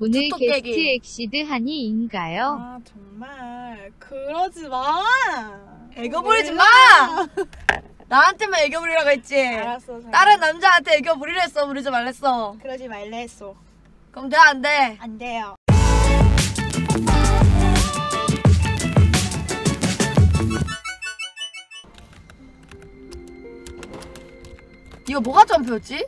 오늘 게스트. 엑시드 한이인가요? 아 정말 그러지 마. 애교 부리지 마! 나한테만 애교 부리라고 했지. 알았어. 잘 다른 남자한테 애교 부리랬어, 부리지 말랬어. 그러지 말래 했어. 그럼 돼, 안 돼? 안 돼요. 이거 뭐가 점프였지?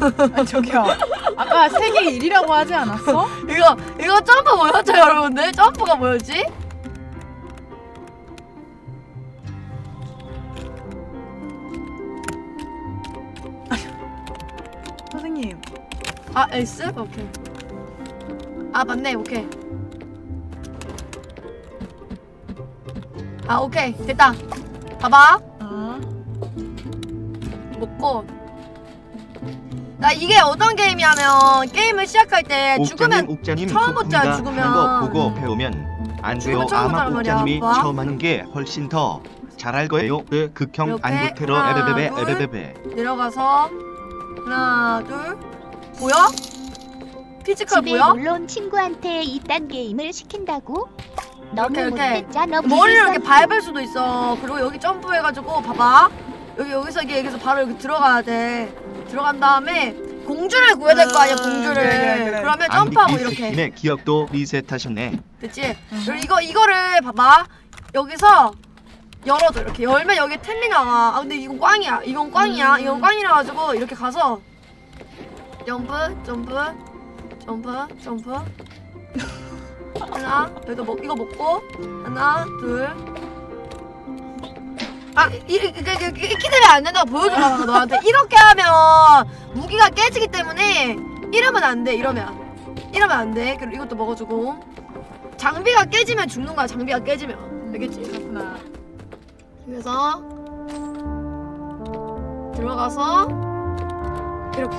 아, 저기요. 아까 세계 1위라고 하지 않았어? 이거, 이거 점프 뭐였죠, 여러분들? 점프가 뭐였지? 선생님. 아, S? 오케이. 아, 맞네, 오케이. 아, 오케이. 됐다. 봐봐. 아. 먹고. 나 이게 어떤 게임이냐면, 게임을 시작할 때 죽으면 옥자님 처음부터 소풍가 죽으면- 하는 거 보고 배우면 안 돼요. 죽으면 아마 하는 말이야, 옥자님이 아빠. 처음 하는 게 훨씬 더 잘할 거예요. 그 극형 안구테러 에베베베 둘. 에베베베. 내려가서, 하나, 둘. 보여? 피지컬 집에 보여? 온 친구한테 이딴 게임을 시킨다고? 너무 이렇게, 이렇게. 못됐잖아. 머리를 이렇게. 밟을 수도 있어. 그리고 여기 점프해가지고 봐봐. 여기 여기서 이게 여기서 바로 여기 들어가야 돼. 들어간 다음에 공주를 구해야 될 거 아니야 음, 공주를. 그래, 그래, 그래. 그러면 점프하고 이렇게. 스킨의 기억도 리셋하셨네. 됐지? 그리고 이거 이거를 봐봐. 여기서 열어줘 이렇게 열면 여기 템이 나와. 아 근데 이건 꽝이야. 이건 꽝이야. 음. 이건 꽝이라 가지고 이렇게 가서 점프 점프 점프 점프 하나 여기다 먹 이거 먹고 하나 둘. 아, 이, 이, 이, 이, 이렇게 되면 안 된다고 거야, 너한테. 이렇게 하면 무기가 깨지기 때문에 이러면 안 돼, 이러면. 이러면 안 돼. 그리고 이것도 먹어주고. 장비가 깨지면 죽는 거야, 장비가 깨지면. 알겠지? 그렇구나. 그래서 들어가서 이렇게.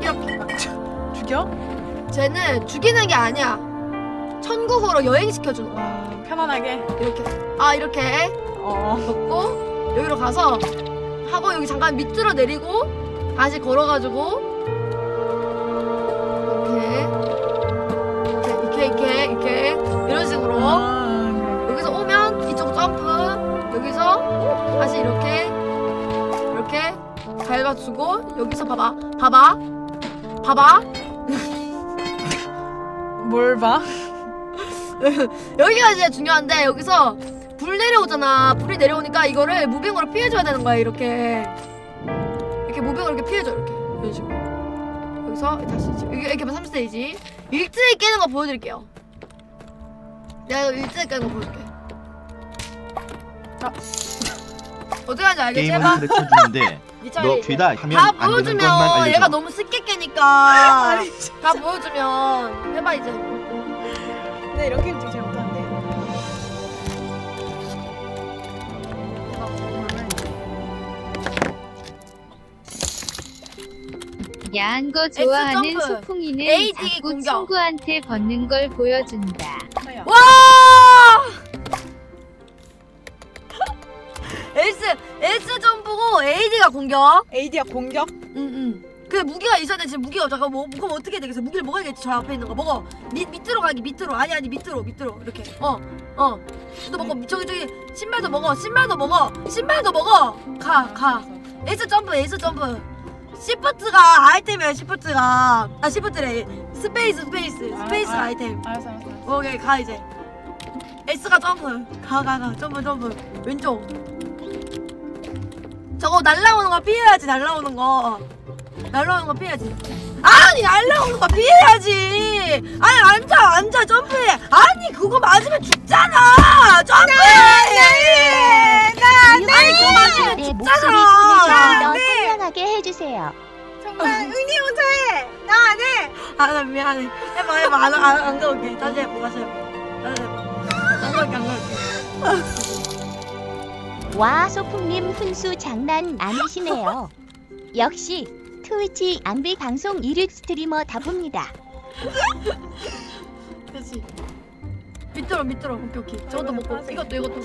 이렇게. 죽여? 쟤는 죽이는 게 아니야. 천국으로 여행시켜주는 거야. 어, 편안하게. 이렇게. 아, 이렇게. 어. 먹고 여기로 가서 하고 여기 잠깐 밑으로 내리고 다시 걸어가지고 이렇게 이렇게 이렇게 이렇게 이런 식으로 아, 여기서 오면 이쪽 점프 여기서 다시 이렇게 이렇게 밟아주고 여기서 봐봐 봐봐 봐봐 뭘 봐? 여기가 이제 중요한데 여기서 불 내려오잖아. 불이 내려오니까 이거를 무빙으로 피해줘야 되는 거야. 이렇게 이렇게 무빙으로 이렇게 피해줘 이렇게 이런 식으로. 여기서 다시 이렇게 이렇게 3스테이지 일찍이 깨는 거 보여드릴게요. 내가 이거 일찍이 깨는 거 보여줄게. 아. 어떻게 하는지 알겠지? 게임은 해봐. 가르쳐 주는데 니차례 너. 뒤다 하면 다 안 되는 것만 보여주면 알려줘. 얘가 너무 쉽게 깨니까 다 보여주면 해봐 이제. 근데 이렇게 되게 잘 못하는데. 야한 거 좋아하는. 소풍이는 AD 자꾸 공격. 친구한테 벗는 걸 보여준다. 와! S S 점프고 AD가 공격. AD야 공격? 응 응. 그 무기가 돼. 지금 무기가 없어. 그럼 뭐 그럼 어떻게 되겠어? 무기를 먹어야겠지. 저 앞에 있는 거 먹어. 밑 밑으로 가기 밑으로. 아니 아니 밑으로 밑으로 이렇게. 어 어. 또 먹어. 저기 저기 신발도 먹어. 신발도 먹어. 신발도 먹어. 가 가. S 점프 S 점프. 시프트가 아이템이야 시프트가. 아 시프트래. 스페이스 스페이스 스페이스 아, 아. 아이템. 알았어 알았어. 알았어. 오케이 가 이제 S가 점프 가가 가 점프 점프 왼쪽 저거 날라오는 거 피해야지 날라오는 거 날라오는 거 피해야지. 아니 날라오는 거 피해야지. 아니 앉아 앉아 점프해. 아니 그거 맞으면 죽잖아. 점프해. 아니 그거 맞으면 내 목소리 죽잖아 톤을 좀더 선명하게 해주세요. 정말 은희 혼자 해. 나 안 해. 아나 미안해. 해봐 해봐. 안, 안, 안 가볼게. 다시 해봐 다시 해봐. 다시 해봐. 안 가볼게 안 가볼게. 와 소풍님 훈수 장난 아니시네요. 역시 트위치 안비 방송 1위 스트리머 답입니다. 그렇지 밑으로 밑으로 오케이 오케이 저것도 먹고 이것도 이것도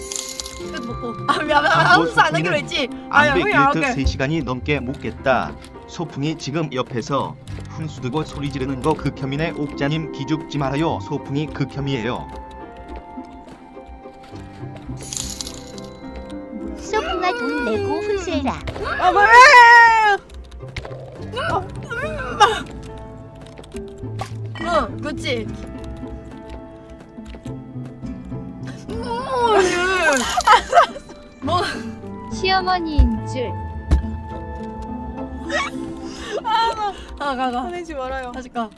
그래도 먹고. 아 미안 아안 하기로 했지. 아야 안배 길드 할게. 3시간이 넘게 묵겠다. 소풍이 지금 옆에서 훈수 두고 소리 지르는 거 극혐이네 옥자님 기죽지 말아요 소풍이 극혐이에요 소풍아 돈 내고 훈수해라. 아 왜? 응 그렇지. 뭐 시어머니인 줄. 가가가 화내지 말아요. 다시 가.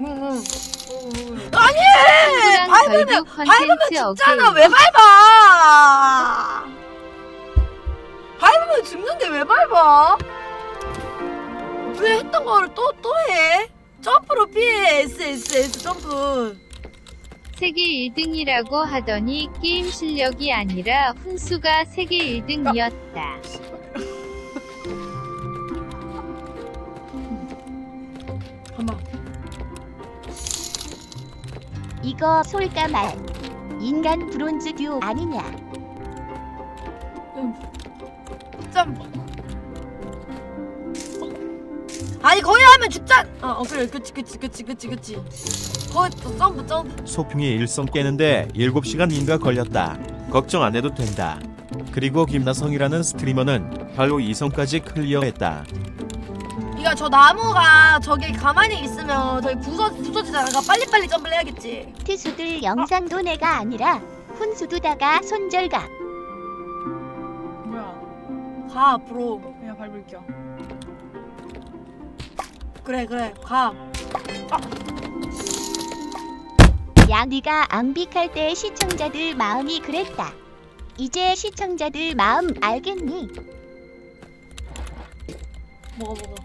응응. 친구랑 밟으면- 밟으면 죽잖아. 왜 밟아? 밟아? 왜 했던 거를 또 또 해? 점프로 피해 S S S 점프. 세계 1등이라고 하더니 게임 실력이 아니라 훈수가 세계 1등이었다. 잠깐. 이거 솔까 말. 인간 브론즈 듀오 아니냐? 점. 아니 거기 하면 죽자. 어, 어 그래 그치 그치 그치 그치 그치. 거기 또 점프 점프. 소풍이 일성 깨는데 7시간인가 걸렸다. 걱정 안 해도 된다. 그리고 김나성이라는 스트리머는 바로 이성까지 클리어했다. 그러니까 저 나무가 저기 가만히 있으면 저기 부서 부서지잖아. 그러니까 빨리빨리 점프를 해야겠지. 투수들 영상도 내가 아니라 훈수두다가 손절각. 뭐야? 가 앞으로. 그냥 밟을게요. 그래 그래 가. 야 네가 앙빅할 때 시청자들 마음이 그랬다. 이제 시청자들 마음 알겠니? 먹어 먹어.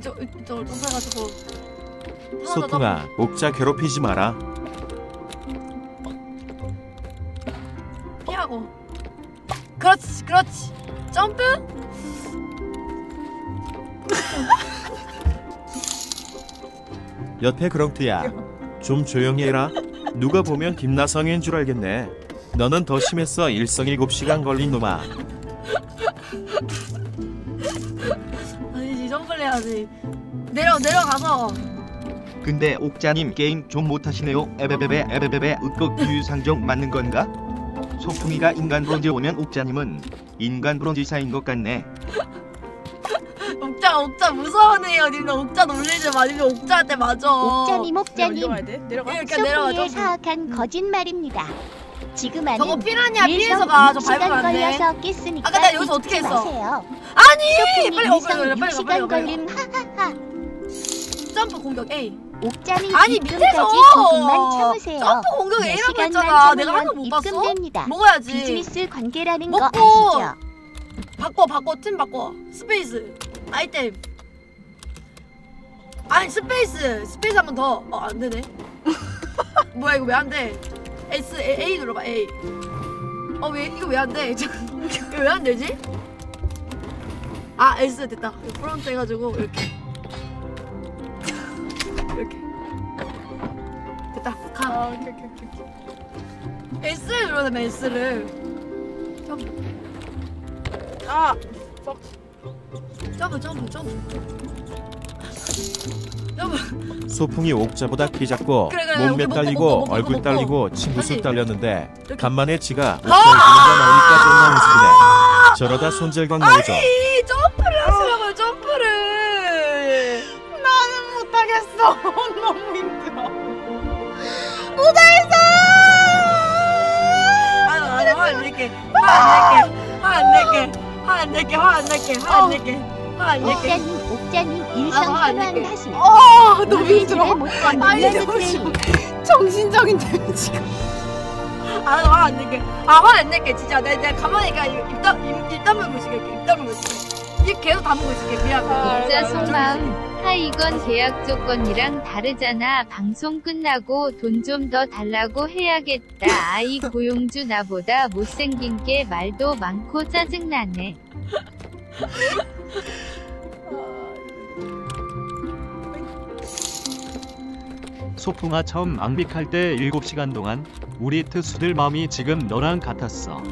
점프해가지고. 하나 더 소풍아, 옥자 괴롭히지 마라. 피하고. 그렇지 그렇지. 점프. 옆에 그렁트야. 좀 조용히 해라. 누가 보면 김나성인 줄 알겠네. 너는 더 심했어. 일성 7시간 걸린 놈아. 아니지 점프를 해야지. 내려 내려가서. 근데 옥자님 게임 좀 못하시네요 에베베베 에베베베 으꺽 유상종 맞는 건가? 소풍이가 인간 브론즈 오면 옥자님은 인간 브론즈사인 것 같네 옥자 옥자 무서워해요. 님들 옥자 놀리지 마. 님들 옥자한테 맞아. 옥자님 옥자님 내려가야 돼? 내려가? 이렇게 내려가 소풍의 점프. 사악한 거짓말입니다. 지금 저거 피라냐 피해서 가. 저 밟으면 안 돼. 걸려서 깼으니까 아까 내가 여기서 어떻게 했어? 마세요. 아니 빨리 어, 일성 빨리 빨리 빨리 6시간 빨리 빨리. 걸림 하하하. 점프 공격 A. 옥자님 아니, 입금까지 밑에서! 조금만 참으세요. 점프 공격 몇 A라고 시간만 했잖아. 내가 참으면 못 봤어? 입금됩니다. 먹어야지. 비즈니스 관계라는 거 먹고! 아시죠? 바꿔 바꿔 팀 바꿔. 스페이스 아이템. 아니 스페이스 스페이스 한 번 더. 어 안 되네. 뭐야 이거 왜 안 돼? S A, A 눌러봐 A. 어 왜 이거 왜 안 돼? 이거 왜 안 되지? 아 S 됐다. 프론트 해가지고 이렇게 이렇게 됐다. 가. 아, 오케이, 오케이, 오케이. 눌러야 돼 S를. 아! 점프 점프 점프. 점프. 소풍이 옥자보다 키 작고 그래, 그래, 몸매 먹고, 딸리고 먹고, 먹고, 얼굴. 딸리고 친구 수 다시. 딸렸는데 이렇게. 간만에 지가 옥자 이기는가 나오니까 존나 웃기네. 저러다 손절각 나오죠. 이 점프를 하시라고요 점프를. 나는 못하겠어. 너무 힘들어. 화안 낼게 화안 낼게 화안 낼게 화안 낼게 화안 낼게 화안 낼게 화안 낼게. 옥자님 옥자님 아, 안 현황 될게. 다시. 어, 너무 힘들어. 못 아니, 너무. 정신적인 대면 지금. 아 화안 낼게 아 화안 낼게 진짜 내가 내가 가만히 가 입 담 입, 입 다물고 있을게 입 다물고 있을게 입 계속 다물고 있을게 미안 아, 진짜. 속마음. 하 이건 계약 조건이랑 다르잖아. 방송 끝나고 돈 좀 더 달라고 해야겠다. 아이 고용주 나보다 못생긴 게 말도 많고 짜증나네. 소풍아 처음 앙빅할 때 7시간 동안 우리 트수들 마음이 지금 너랑 같았어.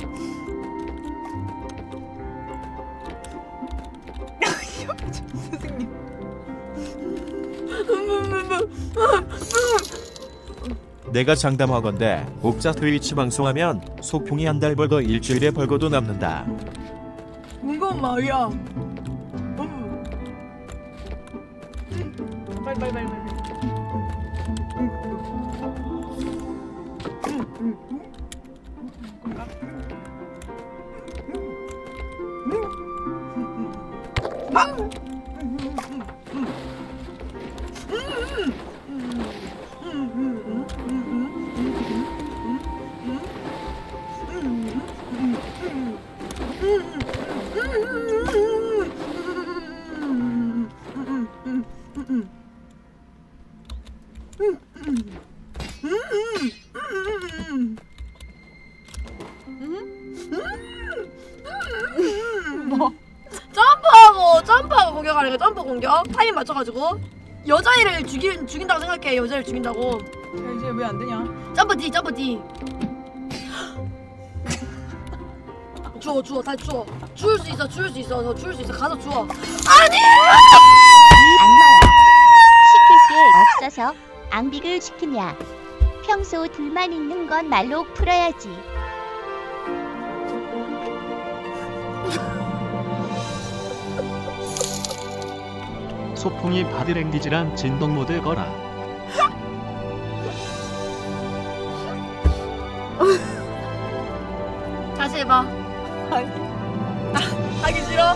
내가 장담하건대 옥자 트위치 방송하면 소풍이 한 달 벌고 일주일에 벌고도 남는다. 이건 말이야. 빨리 빨리 빨리 빨리. 뭐? 공격하는 거 점프 공격 타임 맞춰가지고 여자애를 죽인 죽인다고 생각해 여자를 죽인다고 야, 이제 왜 안 되냐? 점프 D 점프 D 주워 주워 다시 주워 주울 수 있어 주울 수 있어 너 주울 수 있어 가서 주워 악마야. 시킬 게 없어서 앙빅을 시키냐. 평소 둘만 있는 건 말로 풀어야지. 소풍이 바디랭귀지랑 진동 모드 거라. 다시 해봐 아니. 하기 싫어?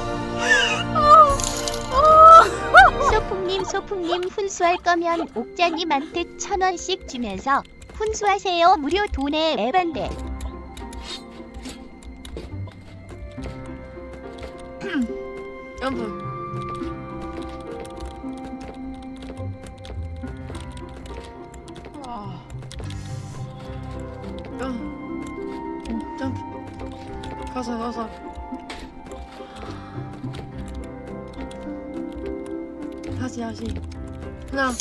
소풍님 소풍님 훈수할 거면 옥자님한테 천 원씩 주면서 훈수하세요. 무료 돈에 에반데. 아, 가서 가서. 다시 다시. 하나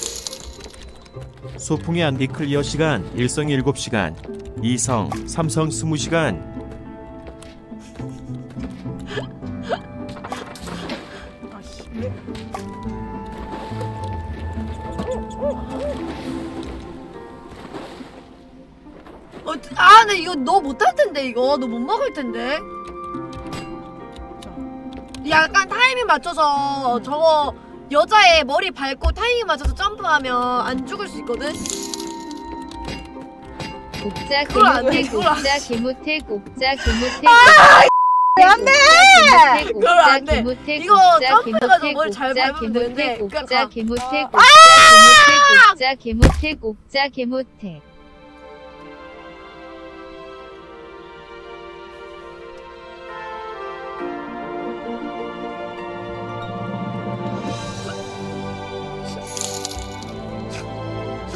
소풍의 안비 클리어 시간 1성 7시간, 2성, 3성 20시간, 텐데 이거 너 못 먹을 텐데 약간 타이밍 맞춰서 저거 여자의 머리 밟고 타이밍 맞춰서 점프하면 안 죽을 수 있거든 옥자 그걸 안 돼, 그걸 안 옥자 개모택 옥자 개모택 안 돼! 그걸 안 돼. 이거 점프해가지고 머리 잘 밟으면 되는데 그냥 옥자 가. 아! 옥자 개모택 옥자 개모택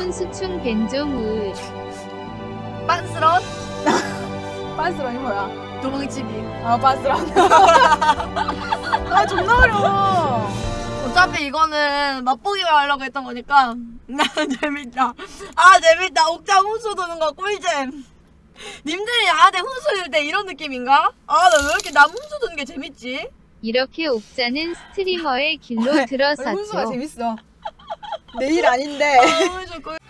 훈수충 벤종우 빤스런 빤스런이 뭐야? 도망치기 아, 빤스런. 아, 존나 어려워. 어차피 이거는 맛보기만 하려고 했던 거니까 나 재밌다 아 재밌다 옥자 훈수 도는 거 꿀잼 님들이 나한테 훈수 줄때 이런 느낌인가? 아 나 왜 이렇게 남 훈수 도는 게 재밌지? 이렇게 옥자는 스트리머의 길로 훈수가 들어섰죠. 재밌어. 내일 아닌데. 아,